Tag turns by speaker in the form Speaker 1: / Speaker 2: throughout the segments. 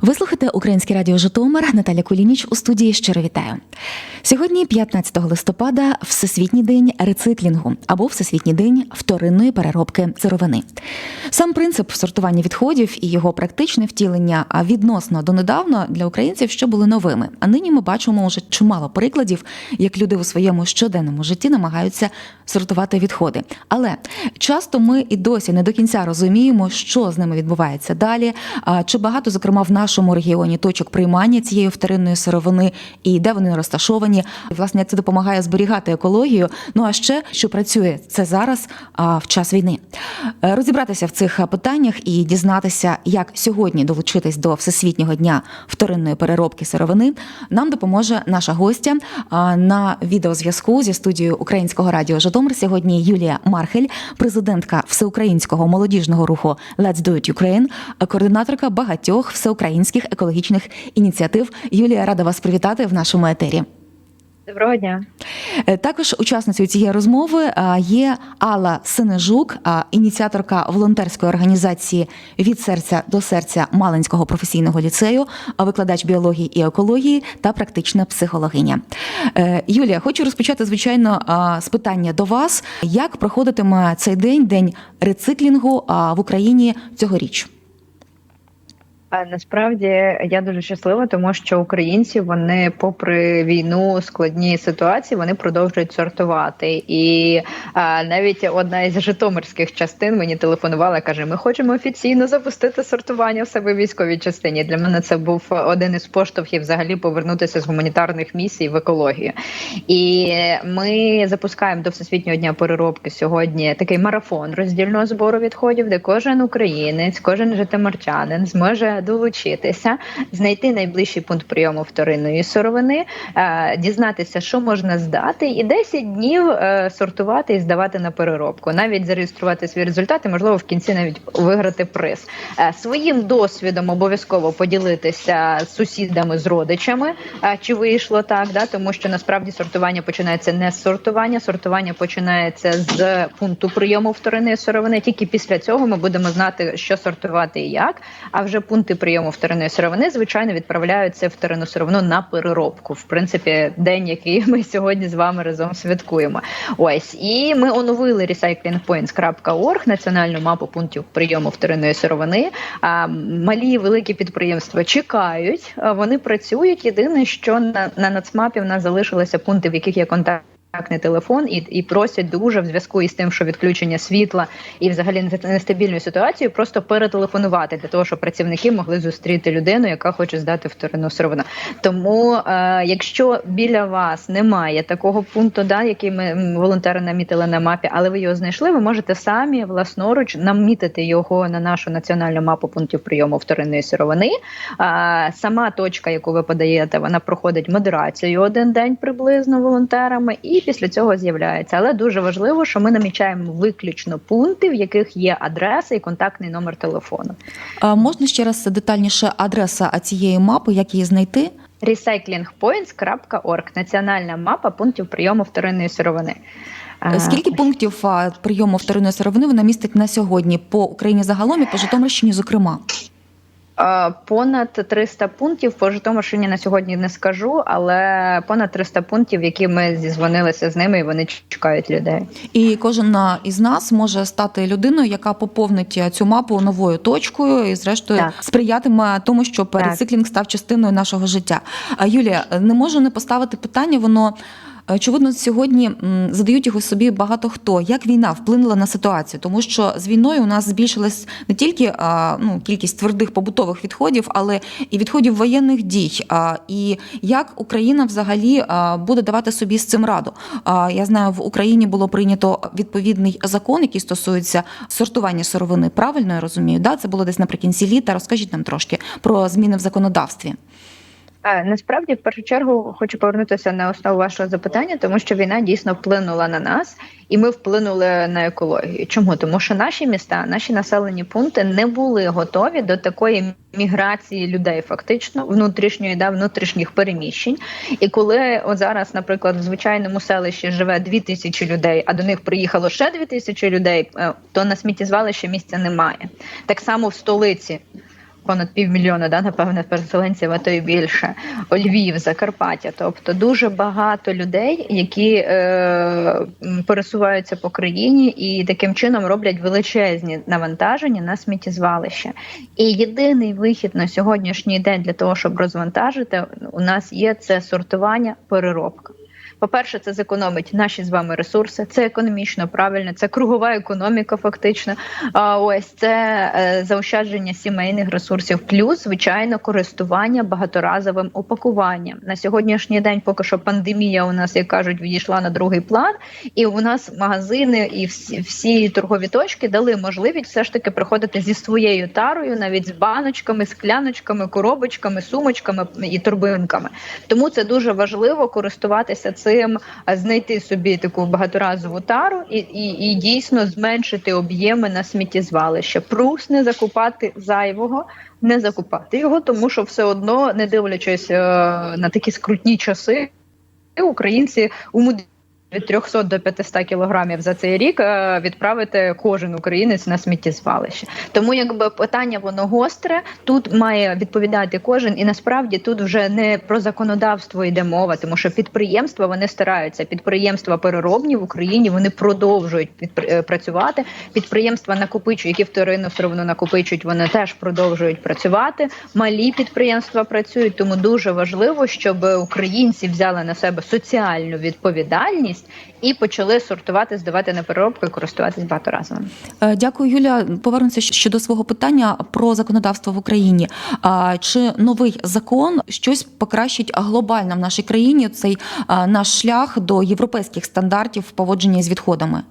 Speaker 1: Ви слухаєте Українське радіо Житомир. Наталя Кулініч у студії щиро вітаю. Сьогодні, 15 листопада, Всесвітній день рециклінгу або Всесвітній день вторинної переробки сировини. Сам принцип сортування відходів і його практичне втілення відносно донедавна для українців ще були новими. А нині ми бачимо вже чимало прикладів, як люди у своєму щоденному житті намагаються сортувати відходи. Але часто ми і досі не до кінця розуміємо, що з ними відбувається далі. Чи багато, зокрема, в нашому регіоні точок приймання цієї вторинної сировини і де вони розташовані? І, Власне, це допомагає зберігати екологію. Ну а ще що працює це зараз а, в час війни. Е, Розібратися в цих питаннях і дізнатися, як сьогодні долучитись до всесвітнього дня вторинної переробки сировини, нам допоможе наша гостя на відеозв'язку зі студією Українського радіо Житомир. Сьогодні Юлія Мархель, президентка всеукраїнського молодіжного руху Let's Do It Ukraine, координаторка багатьох всеукраїнських екологічних ініціатив. Юлія, рада вас привітати в нашому етері.
Speaker 2: Доброго дня.
Speaker 1: Е, Також учасницею цієї розмови є Алла Синежук, ініціаторка волонтерської організації від серця до серця Малинського професійного ліцею, а викладач біології і екології та практична психологиня. Е, Юлія, хочу розпочати звичайно з питання до вас: як проходитиме цей день, день рециклінгу в Україні цьогоріч?
Speaker 2: Насправді я дуже щаслива, тому що українці вони, попри війну, складні ситуації, вони продовжують сортувати. І а, навіть одна із житомирських частин мені телефонувала, каже: Ми хочемо офіційно запустити сортування в себе військовій частині. Для мене це був один із поштовхів взагалі повернутися з гуманітарних місій в екологію. І ми запускаємо до всесвітнього дня переробки сьогодні такий марафон роздільного збору відходів, де кожен українець, кожен житомирчанин зможе долучитися, знайти найближчий пункт прийому вторинної сировини, е, дізнатися, що можна здати, і 10 днів е, сортувати і здавати на переробку. Навіть зареєструвати свої результати, можливо, в кінці навіть виграти приз. Е, Своїм досвідом обов'язково поділитися з сусідами, з родичами, чи вийшло так, да тому що насправді сортування починається не з сортування, сортування починається з пункту прийому вторинної сировини. Тільки після цього ми будемо знати, що сортувати і як. А вже пункти прийому вторинної сировини, звичайно, відправляються вторинну сировину на переробку. В принципі, день, який ми сьогодні з вами разом святкуємо. Ось і ми оновили recyclingpoints.org, національну мапу пунктів прийому вторинної сировини. А малі і великі підприємства чекають, вони працюють. Єдине, що на, на нацмапі в нас залишилися пункти, в яких є контакт. Контактний телефон і і просять дуже в зв'язку із тим, що відключення світла і взагалі нестабільною ситуацією, просто перетелефонувати для того, щоб працівники могли зустріти людину, яка хоче здати вторинну сировину. Тому, е, якщо біля вас немає такого пункту, да який ми волонтери намітили на мапі, але ви його знайшли, ви можете самі власноруч намітити його на нашу національну мапу пунктів прийому вторинної сировини. Е, сама точка, яку ви подаєте, вона проходить модерацію один день приблизно волонтерами і після цього з'являється. Але дуже важливо, що ми намічаємо виключно пункти, в яких є адреса і контактний номер телефону.
Speaker 1: А можна ще раз детальніше адреса цієї мапи, як її знайти?
Speaker 2: recyclingpoints.org – національна мапа пунктів прийому вторинної сировини.
Speaker 1: Скільки пунктів прийому вторинної сировини вона містить на сьогодні по Україні загалом і по Житомирщині, зокрема?
Speaker 2: Понад 300 пунктів по Житомирщині на сьогодні не скажу, але понад 300 пунктів, які ми зізвонилися з ними, і вони чекають людей.
Speaker 1: І кожен із нас може стати людиною, яка поповнить цю мапу новою точкою, і зрештою
Speaker 2: Так.
Speaker 1: сприятиме тому, щоб
Speaker 2: Так.
Speaker 1: рециклінг став частиною нашого життя. А Юлія, не можу не поставити питання, воно. Очевидно, сьогодні задають його собі багато хто. Як війна вплинула на ситуацію? Тому що з війною у нас збільшилась не тільки ну, кількість твердих побутових відходів, але і відходів воєнних дій. І як Україна взагалі буде давати собі з цим раду? Я знаю, в Україні було прийнято відповідний закон, який стосується сортування сировини. Правильно я розумію? Да? Це було десь наприкінці літа. Розкажіть нам трошки про зміни в законодавстві.
Speaker 2: Насправді, в першу чергу, хочу повернутися на основу вашого запитання, тому що війна дійсно вплинула на нас, і ми вплинули на екологію. Чому? Тому що наші міста, наші населені пункти не були готові до такої міграції людей, фактично внутрішньої да внутрішніх переміщень. І коли от зараз, наприклад, в звичайному селищі живе дві тисячі людей, а до них приїхало ще дві тисячі людей, е, то на сміттєзвалище місця немає. Так само в столиці понад півмільйона, да, напевне, переселенців, а то й більше. Львів, Закарпаття. Тобто дуже багато людей, які е, пересуваються по країні і таким чином роблять величезні навантаження на сміттєзвалище. І єдиний вихід на сьогоднішній день для того, щоб розвантажити, у нас є це сортування, переробка. По-перше, це зекономить наші з вами ресурси, це економічно правильно, це кругова економіка, фактично. А ось це е, заощадження сімейних ресурсів, плюс звичайно користування багаторазовим упакуванням. На сьогоднішній день, поки що пандемія у нас, як кажуть, відійшла на другий план, і у нас магазини і всі, всі торгові точки дали можливість все ж таки приходити зі своєю тарою, навіть з баночками, скляночками, коробочками, сумочками і торбинками. Тому це дуже важливо користуватися цим, а, знайти собі таку багаторазову тару і, і, і дійсно зменшити об'єми на сміттєзвалище. Прус не закупати зайвого, не закупати його, тому що все одно, не дивлячись е, на такі скрутні часи, українці умудрюються від 300 до 500 кілограмів за цей рік е, відправити кожен українець на сміттєзвалище. Тому якби питання воно гостре, тут має відповідати кожен, і насправді тут вже не про законодавство йде мова, тому що підприємства вони стараються. Підприємства переробні в Україні вони продовжують е, працювати. Підприємства накопичують, які вторинно все одно накопичують, вони теж продовжують працювати. Малі підприємства працюють, тому дуже важливо, щоб українці взяли на себе соціальну відповідальність і почали сортувати, здавати на переробку і користуватись багаторазовим.
Speaker 1: Е, Дякую, Юля. Повернуся щодо свого питання про законодавство в Україні. Чи новий закон щось покращить глобально в нашій країні цей наш шлях до європейських стандартів поводження з відходами?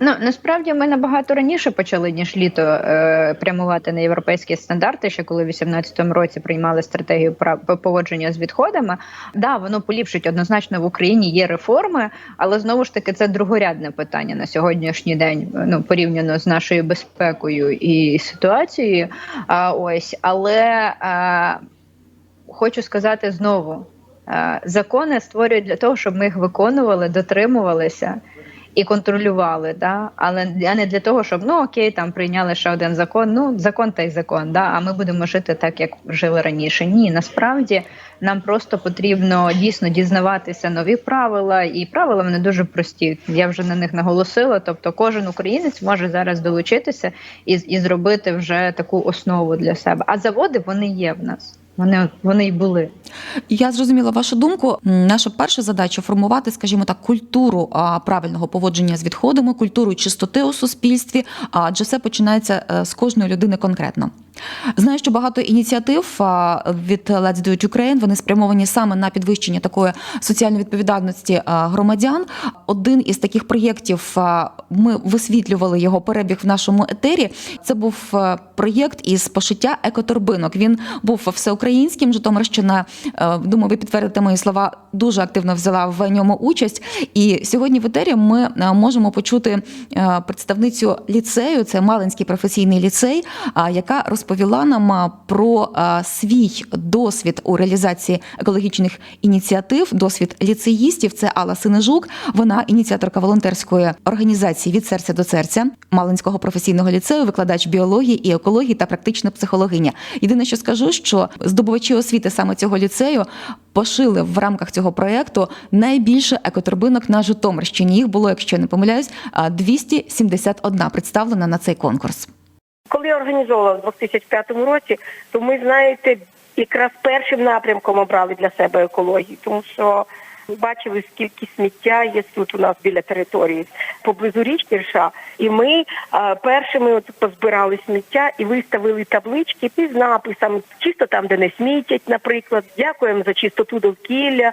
Speaker 2: Ну насправді ми набагато раніше почали ніж літо е, прямувати на європейські стандарти. Ще коли в 2018 році приймали стратегію поводження з відходами. Да, воно поліпшить однозначно в Україні. Є реформи, але знову ж таки це другорядне питання на сьогоднішній день. Ну порівняно з нашою безпекою і ситуацією. А ось але е, хочу сказати знову: е, закони створюють для того, щоб ми їх виконували, дотримувалися і контролювали, да? але а не для того, щоб ну окей, там прийняли ще один закон. Ну закон та й закон, да? а ми будемо жити так, як жили раніше. Ні, насправді нам просто потрібно дійсно дізнаватися нові правила, і правила вони дуже прості. Я вже на них наголосила. Тобто, кожен українець може зараз долучитися і, і зробити вже таку основу для себе. А заводи вони є в нас. Вони вони й були.
Speaker 1: Я зрозуміла вашу думку. Наша перша задача формувати, скажімо так, культуру правильного поводження з відходами, культуру чистоти у суспільстві, адже все починається е, з кожної людини конкретно. Знаю, що багато ініціатив від Let's Do It Ukraine, вони спрямовані саме на підвищення такої соціальної відповідальності громадян. Один із таких проєктів ми висвітлювали його перебіг в нашому етері. Це був проєкт із пошиття екоторбинок. Він був всеукраїнським. Житомирщина, е, думаю, ви підтвердите мої слова, дуже активно взяла в ньому участь. І сьогодні в етері ми е, можемо почути е, представницю ліцею, це Малинський професійний ліцей, яка розповіла нам про свій досвід у реалізації екологічних ініціатив, досвід ліцеїстів. Це Алла Синежук. Вона ініціаторка волонтерської організації від серця до серця Малинського професійного ліцею, викладач біології і екології та практична психологиня. Єдине, що скажу, що здобувачі освіти саме цього ліцею пошили в рамках цього проекту найбільше екоторбинок на Житомирщині. Їх було, якщо я не помиляюсь, а, 271 представлена на цей конкурс.
Speaker 3: Коли я організовувала в 2005 році, то ми, знаєте, якраз першим напрямком обрали для себе екологію, тому що бачили, скільки сміття є тут у нас біля території поблизу річки Рша. І ми а, першими от позбирали сміття і виставили таблички із написами, чисто там, де не смітять, наприклад. Дякуємо за чистоту довкілля.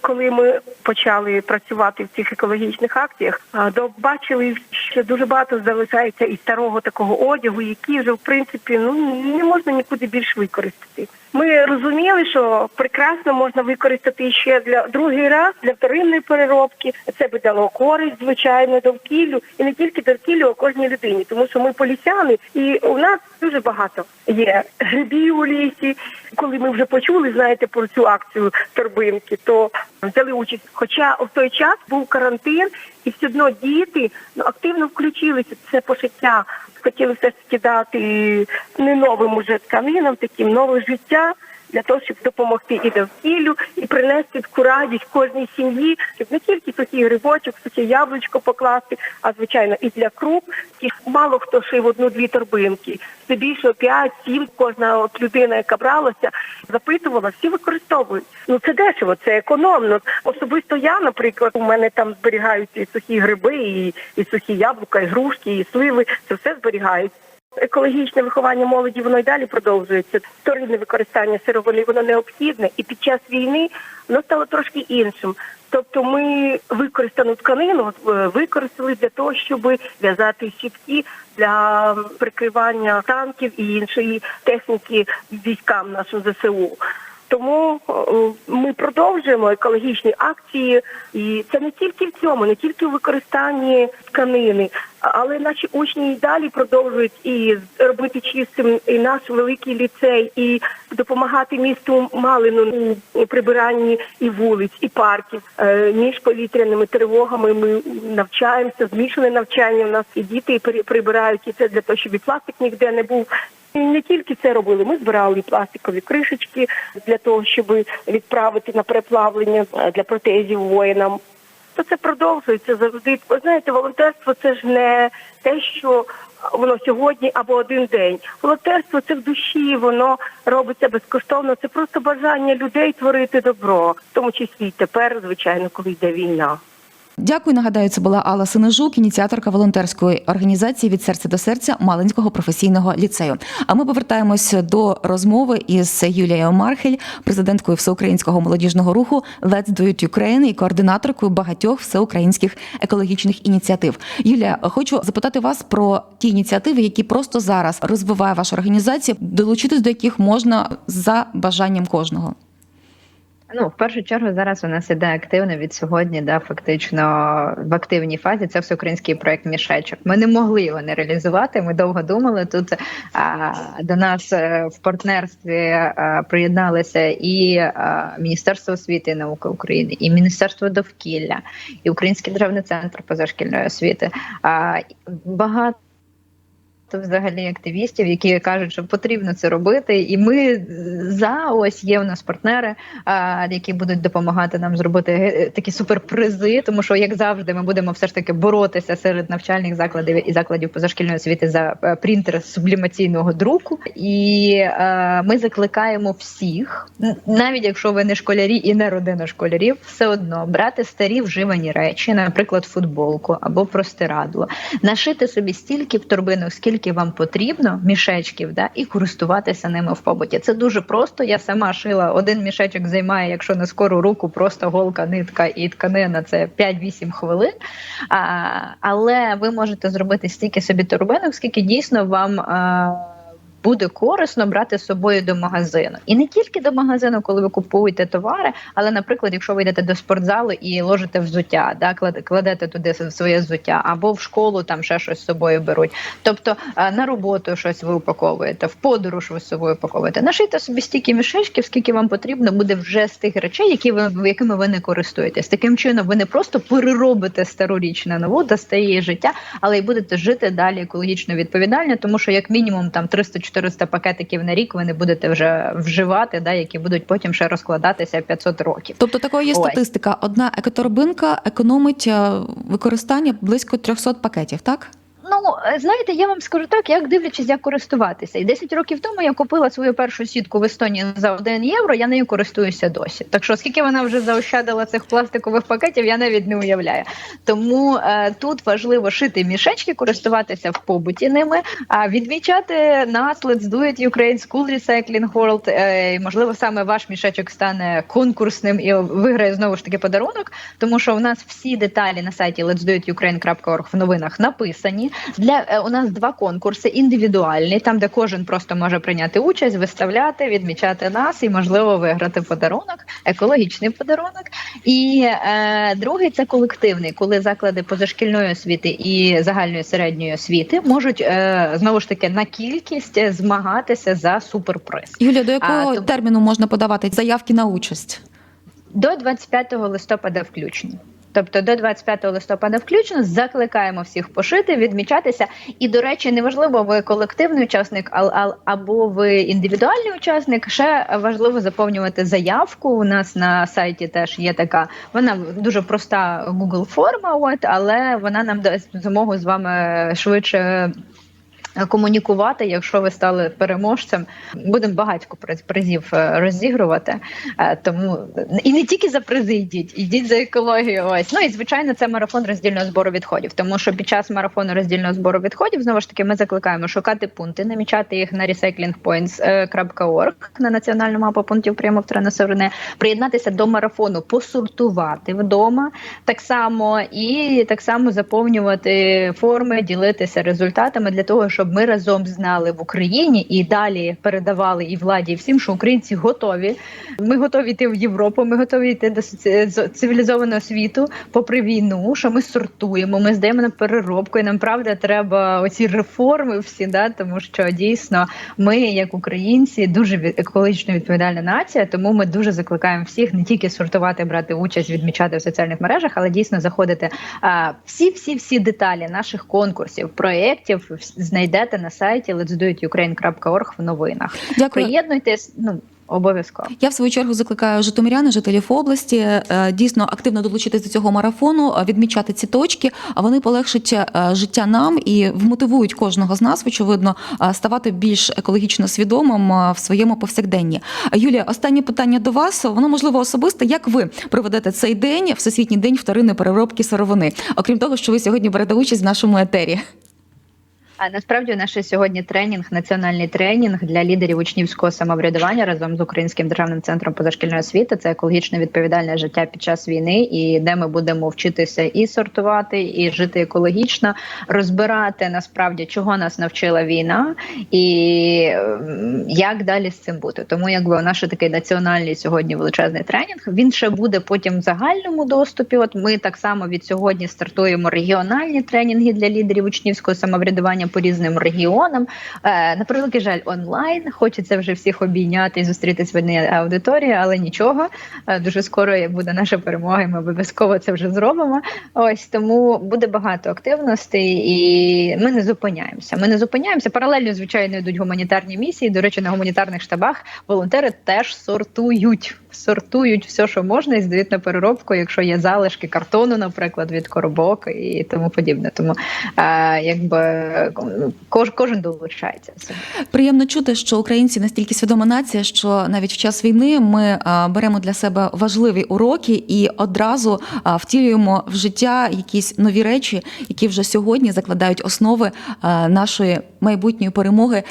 Speaker 3: Коли ми почали працювати в цих екологічних акціях, а, то бачили, що дуже багато залишається і старого такого одягу, який вже в принципі ну не можна нікуди більш використати. Ми розуміли, що прекрасно можна використати ще для другий раз для вторинної переробки. Це би дало користь, звичайно, довкіллю і не тільки довкіллю, а кожній людині, тому що ми полісяни, і у нас дуже багато є грибів у лісі. Коли ми вже почули, знаєте, про цю акцію торбинки, то взяли участь. Хоча в той час був карантин, і все одно діти ну, активно включилися в це пошиття. Хотіли все ж таки дати не новим уже тканинам, таким нове життя для того, щоб допомогти і довкіллю, і принести таку радість кожній сім'ї, щоб не тільки сухий грибочок, сухе яблучко покласти, а звичайно і для круп. І мало хто шив одну-дві торбинки. Це більше п'ять, сім. Кожна от людина, яка бралася, запитувала, всі використовують. Ну це дешево, це економно. Особисто я, наприклад, у мене там зберігаються і сухі гриби, і, і сухі яблука, і грушки, і сливи. Це все зберігається. Екологічне виховання молоді воно й далі продовжується. Вторинне використання сировини воно необхідне, і під час війни воно стало трошки іншим. Тобто ми використану тканину е, використали для того, щоб в'язати щитки для прикривання танків і іншої техніки військам нашим ЗСУ. Тому е, ми продовжуємо екологічні акції, і це не тільки в цьому, не тільки у використанні тканини, але наші учні і далі продовжують і робити чистим і наш великий ліцей, і допомагати місту Малину у прибиранні і вулиць, і парків. Е, Між повітряними тривогами ми навчаємося, змішане навчання. У нас і діти при- прибирають і це для того, щоб і пластик ніде не був. І не тільки це робили. Ми збирали пластикові кришечки для того, щоб відправити на переплавлення е, для протезів воїнам. То це продовжується завжди. Ви знаєте, волонтерство це ж не те, що воно сьогодні або один день. Волонтерство це в душі, воно робиться безкоштовно. Це просто бажання людей творити добро, в тому числі й тепер, звичайно, коли йде війна.
Speaker 1: Дякую. Нагадаю, це була Алла Синежук, ініціаторка волонтерської організації від серця до серця Малинського професійного ліцею. А ми повертаємось до розмови із Юлією Мархель, президенткою всеукраїнського молодіжного руху Let's Do It Ukraine і координаторкою багатьох всеукраїнських екологічних ініціатив. Юлія, хочу запитати вас про ті ініціативи, які просто зараз розвиває ваша організація, долучитись до яких можна за бажанням кожного.
Speaker 2: Ну, в першу чергу, зараз у нас іде активно від сьогодні, да, фактично в активній фазі. Це всеукраїнський проект мішечок. Ми не могли його не реалізувати. Ми довго думали. Тут а, до нас е, в партнерстві а, приєдналися і а, Міністерство освіти і науки України, і Міністерство довкілля, і Український державний центр позашкільної освіти. А, багато. Взагалі активістів, які кажуть, що потрібно це робити, і ми за ось є у нас партнери, які будуть допомагати нам зробити е, такі суперпризи, тому що як завжди, ми будемо все ж таки боротися серед навчальних закладів і закладів позашкільної освіти за е, принтер сублімаційного друку. І е, ми закликаємо всіх, навіть якщо ви не школярі і не родина школярів, все одно брати старі вживані речі, наприклад, футболку або простирадло, нашити собі стільки в торбинок, скільки вам потрібно, мішечків, да, і користуватися ними в побуті. Це дуже просто. Я сама шила один мішечок займає, якщо на скору руку, просто голка, нитка і тканина це 5-8 хвилин. А, але ви можете зробити стільки собі торбинок, скільки дійсно вам. А, Буде корисно брати з собою до магазину, і не тільки до магазину, коли ви купуєте товари, але, наприклад, якщо ви йдете до спортзалу і ложите взуття, да, клад- кладете туди своє взуття, або в школу там ще щось з собою беруть. Тобто е, на роботу щось ви упаковуєте, в подорож ви з собою упаковуєте. Нашийте собі стільки мішечків, скільки вам потрібно буде вже з тих речей, які ви якими ви не користуєтесь. Таким чином, ви не просто переробите стару річ на нову, дасте її життя, але й будете жити далі екологічно відповідально, тому що як мінімум там 300-400 пакетиків на рік ви не будете вже вживати, да, які будуть потім ще розкладатися 500 років.
Speaker 1: Тобто такою є
Speaker 2: Ой.
Speaker 1: статистика: одна екоторбинка економить е, використання близько 300 пакетів, так?
Speaker 2: Ну знаєте, я вам скажу так, як дивлячись, як користуватися. І 10 років тому я купила свою першу сітку в Естонії за 1 євро. Я нею користуюся досі. Так що, скільки вона вже заощадила цих пластикових пакетів, я навіть не уявляю. Тому е, тут важливо шити мішечки, користуватися в побуті ними, а відмічати нас Let's Do It Ukraine School Recycling World. Е, можливо, саме ваш мішечок стане конкурсним і виграє знову ж таки подарунок, тому що у нас всі деталі на сайті let'sdoitukraine.org в новинах написані. Для е, у нас два конкурси індивідуальні, там де кожен просто може прийняти участь, виставляти, відмічати нас і можливо виграти подарунок, екологічний подарунок. І е, другий це колективний, коли заклади позашкільної освіти і загальної середньої освіти можуть е, знову ж таки на кількість змагатися за суперприз.
Speaker 1: Юлія, до якого
Speaker 2: А,
Speaker 1: терміну можна подавати заявки на участь?
Speaker 2: до 25 листопада включно. Тобто до 25 листопада включно закликаємо всіх пошити, відмічатися. І, до речі, неважливо, ви колективний учасник, або ви індивідуальний учасник. Ще важливо заповнювати заявку. У нас на сайті теж є така. Вона дуже проста Google форма, от але вона нам дасть змогу з вами швидше. Комунікувати, якщо ви стали переможцем, будемо багатько приз- призів е, розігрувати. Е, Тому і не тільки за призи йдіть, ідіть за екологію. Ось ну і звичайно, це марафон роздільного збору відходів. Тому що під час марафону роздільного збору відходів знову ж таки ми закликаємо шукати пункти, намічати їх на recyclingpoints.org на національну мапу пунктів прийому населення, приєднатися до марафону, посортувати вдома так само і так само заповнювати форми, ділитися результатами для того, щоб ми разом знали в Україні і далі передавали і владі, і всім, що українці готові. Ми готові йти в Європу. Ми готові йти до цивілізованого світу, попри війну. Що ми сортуємо, ми здаємо на переробку. І нам правда треба оці реформи всі, да, тому що дійсно ми, як українці, дуже екологічно відповідальна нація. Тому ми дуже закликаємо всіх не тільки сортувати, брати участь, відмічати в соціальних мережах, але дійсно заходити а, всі, деталі наших конкурсів, проєктів вс- знайдете на сайті let'sdoitukraine.org в новинах.
Speaker 1: Дякую.
Speaker 2: Приєднуйтесь, ну обов'язково.
Speaker 1: Я в свою чергу закликаю житомирян, жителів області е, дійсно активно долучитись до цього марафону, е, відмічати ці точки. А вони полегшать е, життя нам і вмотивують кожного з нас, очевидно, ставати більш екологічно свідомим в своєму повсякденні. Юлія, останнє питання до вас. Воно можливо особисте. Як ви проведете цей день, всесвітній день вторинної переробки сировини? Окрім того, що ви сьогодні берете участь в нашому етері.
Speaker 2: А насправді у нас ще сьогодні тренінг, національний тренінг для лідерів учнівського самоврядування разом з Українським державним центром позашкільної освіти. Це екологічно відповідальне життя під час війни, і де ми будемо вчитися і сортувати, і жити екологічно, розбирати насправді, чого нас навчила війна, і ем, як далі з цим бути. Тому якби наш такий національний сьогодні величезний тренінг. Він ще буде потім в загальному доступі. От ми так само від сьогодні стартуємо регіональні тренінги для лідерів учнівського самоврядування по різним регіонам. Е, на превеликий жаль, онлайн. Хочеться вже всіх обійняти і зустрітись в одній аудиторії, але нічого. Е, дуже скоро буде наша перемога. і Ми обов'язково це вже зробимо. Ось тому буде багато активностей, і ми не зупиняємося. Ми не зупиняємося. Паралельно, звичайно, йдуть гуманітарні місії. До речі, на гуманітарних штабах волонтери теж сортують. Сортують все, що можна, і здають на переробку, якщо є залишки картону, наприклад, від коробок і тому подібне. Тому е, якби кож, кожен долучається.
Speaker 1: Приємно чути, що українці настільки свідома нація, що навіть в час війни ми беремо для себе важливі уроки і одразу втілюємо в життя якісь нові речі, які вже сьогодні закладають основи нашої майбутньої перемоги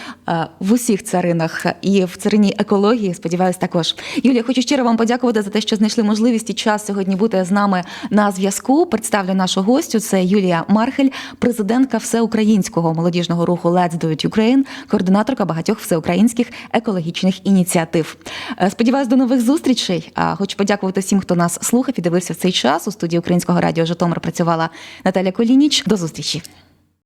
Speaker 1: в усіх царинах і в царині екології. Сподіваюсь, також Юлія, хочу щиро вам подякувати за те, що знайшли можливість і час сьогодні бути з нами на зв'язку. Представлю нашу гостю. Це Юлія Мархель, президентка всеукраїнського молодіжного руху Let's Do It Ukraine, координаторка багатьох всеукраїнських екологічних ініціатив. Е, Сподіваюсь, до нових зустрічей. Хочу подякувати всім, хто нас слухав і дивився в цей час. У студії Українського радіо Житомир працювала Наталя Колініч. До зустрічі.